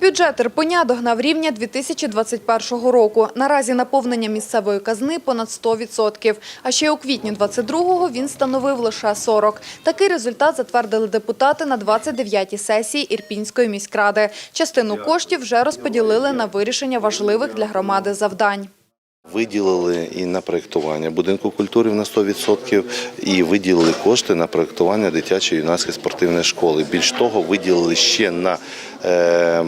Бюджет Ірпеня догнав рівня 2021 року. Наразі наповнення місцевої казни понад 100%. А ще у квітні 22-го він становив лише 40%. Такий результат затвердили депутати на 29-й сесії Ірпінської міськради. Частину коштів вже розподілили на вирішення важливих для громади завдань. Виділили і на проєктування будинку культури на 100%, і виділили кошти на проєктування дитячої юнацької спортивної школи. Більш того, виділили ще на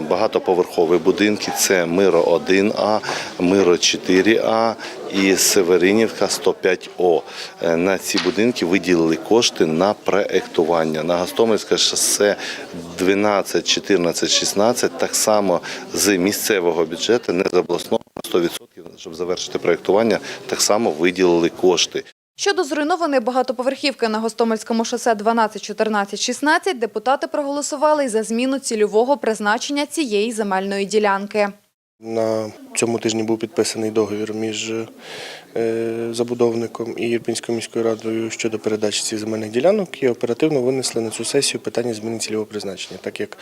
багатоповерхові будинки. Це Миро 1А, Миро 4А і Северинівка 105О. Е, На ці будинки виділили кошти на проєктування. На Гостомельське шосе 12, 14, 16 так само з місцевого бюджету, не з обласного, 100%, щоб завершити проєктування, так само виділили кошти. Щодо зруйнованої багатоповерхівки на Гостомельському шосе 12, 14, 16, депутати проголосували за зміну цільового призначення цієї земельної ділянки. На цьому тижні був підписаний договір між е, забудовником і Ірпінською міською радою щодо передачі цих земельних ділянок і оперативно винесли на цю сесію питання зміни цільового призначення. Так як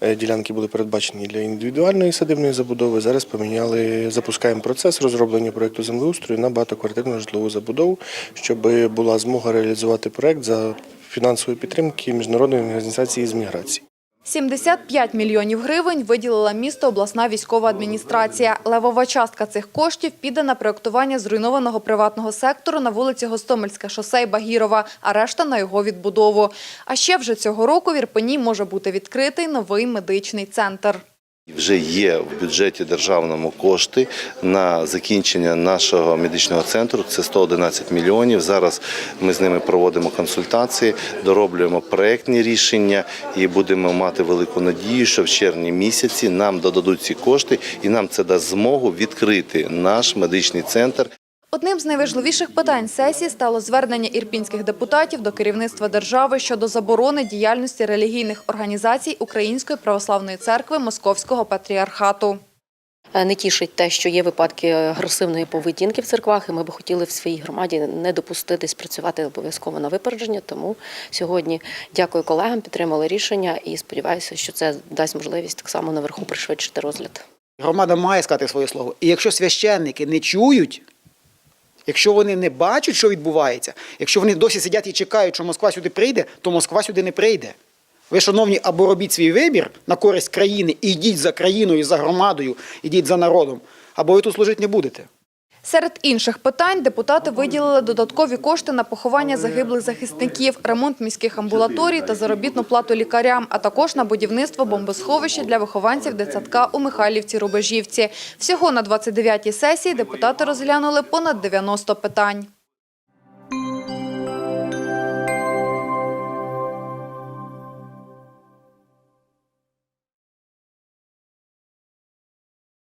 е, ділянки були передбачені для індивідуальної садибної забудови, зараз поміняли, запускаємо процес розроблення проєкту землеустрою на багатоквартирну житлову забудову, щоб була змога реалізувати проєкт за фінансової підтримки міжнародної організації з міграції. 75 мільйонів гривень виділила місто обласна військова адміністрація. Левова частка цих коштів піде на проєктування зруйнованого приватного сектору на вулиці Гостомельська шосе і Багірова, а решта на його відбудову. А ще вже цього року в Ірпені може бути відкритий новий медичний центр. Вже є в бюджеті державному кошти на закінчення нашого медичного центру. Це 111 мільйонів. Зараз ми з ними проводимо консультації, дороблюємо проектні рішення і будемо мати велику надію, що в червні місяці нам додадуть ці кошти, і нам це дасть змогу відкрити наш медичний центр. Одним з найважливіших питань сесії стало звернення ірпінських депутатів до керівництва держави щодо заборони діяльності релігійних організацій Української православної церкви Московського патріархату. Е, Не тішить те, що є випадки агресивної поведінки в церквах, і ми б хотіли в своїй громаді не допуститись працювати обов'язково на випередження. Тому сьогодні дякую колегам, підтримали рішення і сподіваюся, що це дасть можливість так само наверху пришвидшити розгляд. Громада має сказати своє слово. І якщо священники не чують, якщо вони не бачать, що відбувається, якщо вони досі сидять і чекають, що Москва сюди прийде, то Москва сюди не прийде. Ви, шановні, або робіть свій вибір на користь країни і йдіть за країною, за громадою, йдіть за народом, або ви тут служити не будете. Серед інших питань депутати виділили додаткові кошти на поховання загиблих захисників, ремонт міських амбулаторій та заробітну плату лікарям, а також на будівництво бомбосховища для вихованців дитсадка у Михайлівці-Рубежівці. Всього на 29-й сесії депутати розглянули понад 90 питань.